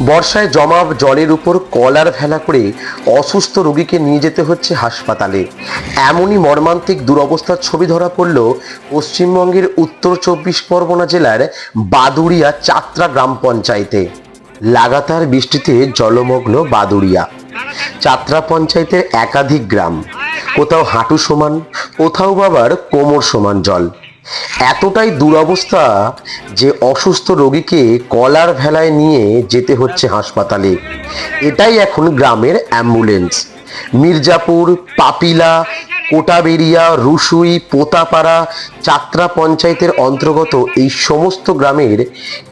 বর্ষায় জমা জলের উপর কলার ভেলা করে অসুস্থ রোগীকে নিয়ে যেতে হচ্ছে হাসপাতালে। এমনই মর্মান্তিক দুরবস্থার ছবি ধরা পড়ল পশ্চিমবঙ্গের উত্তর চব্বিশ পরগনা জেলার বাদুড়িয়া চাত্রা গ্রাম পঞ্চায়েতে। লাগাতার বৃষ্টিতে জলমগ্ন বাদুড়িয়া। চাত্রা পঞ্চায়েতের একাধিক গ্রাম। কোথাও হাঁটু সমান, কোথাও বাবার কোমর সমান জল। এতটাই দুরবস্থা যে অসুস্থ রোগীকে কলার ভেলায় নিয়ে যেতে হচ্ছে হাসপাতালে। এটাই এখন গ্রামের অ্যাম্বুলেন্স। মির্জাপুর, পাপিলা, কোটাবেরিয়া রুসুই পোতাপাড়া, চাত্রা পঞ্চায়েতের অন্তর্গত এই সমস্ত গ্রামের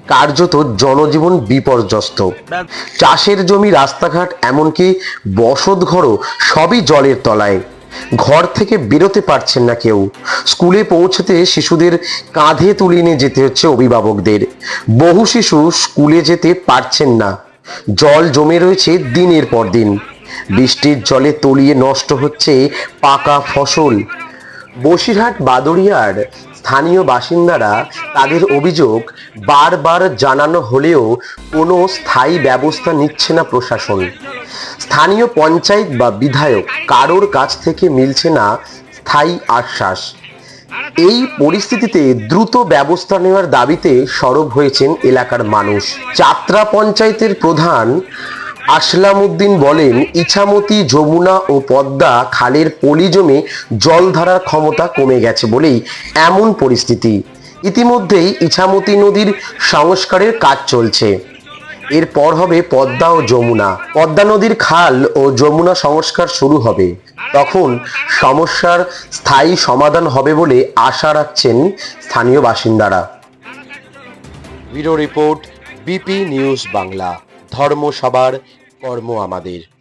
কার্যত জনজীবন বিপর্যস্ত। চাষের জমি, রাস্তাঘাট, এমনকি বসতঘরও সবই জলের তলায়। ঘর থেকে বেরোতে পারছেন না কেউ। স্কুলে পৌঁছতে শিশুদের কাঁধে তুলে নিয়ে যেতে হচ্ছে অভিভাবকদের। বহু শিশু স্কুলে যেতে পারছেন না। জল জমে রয়েছে দিনের পর দিন। বৃষ্টির জলে তলিয়ে নষ্ট হচ্ছে পাকা ফসল। বসিরহাট বাদুড়িয়ার স্থানীয় বাসিন্দারা তাদের অভিযোগ বারবার জানানো হলেও কোনো স্থায়ী ব্যবস্থা নিচ্ছে না প্রশাসন। স্থানীয় পঞ্চায়েত বা বিধায়ক কারোর কাছ থেকে মিলছে না স্থায়ী আশ্বাস। এই পরিস্থিতিতে দ্রুত ব্যবস্থা নেওয়ার দাবিতে সরব হয়েছেন এলাকার মানুষ। চাত্রা পঞ্চায়েতের প্রধান আসলাম উদ্দিন বলেন, ইছামতি, যমুনা ও পদ্মা খালের পলি জমে জল ধারার ক্ষমতা কমে গেছে বলেই এমন পরিস্থিতি। ইতিমধ্যেই ইছামতি নদীর সংস্কারের কাজ চলছে। এরপর হবে পদ্মা ও যমুনা। পদ্মা নদীর খাল ও যমুনা সংস্কার শুরু হবে। তখন সমস্যার স্থায়ী সমাধান হবে বলে আশা রাখছেন স্থানীয় বাসিন্দারা। Bureau report, BP news Bangla. ধর্ম সবার, কর্ম আমাদের।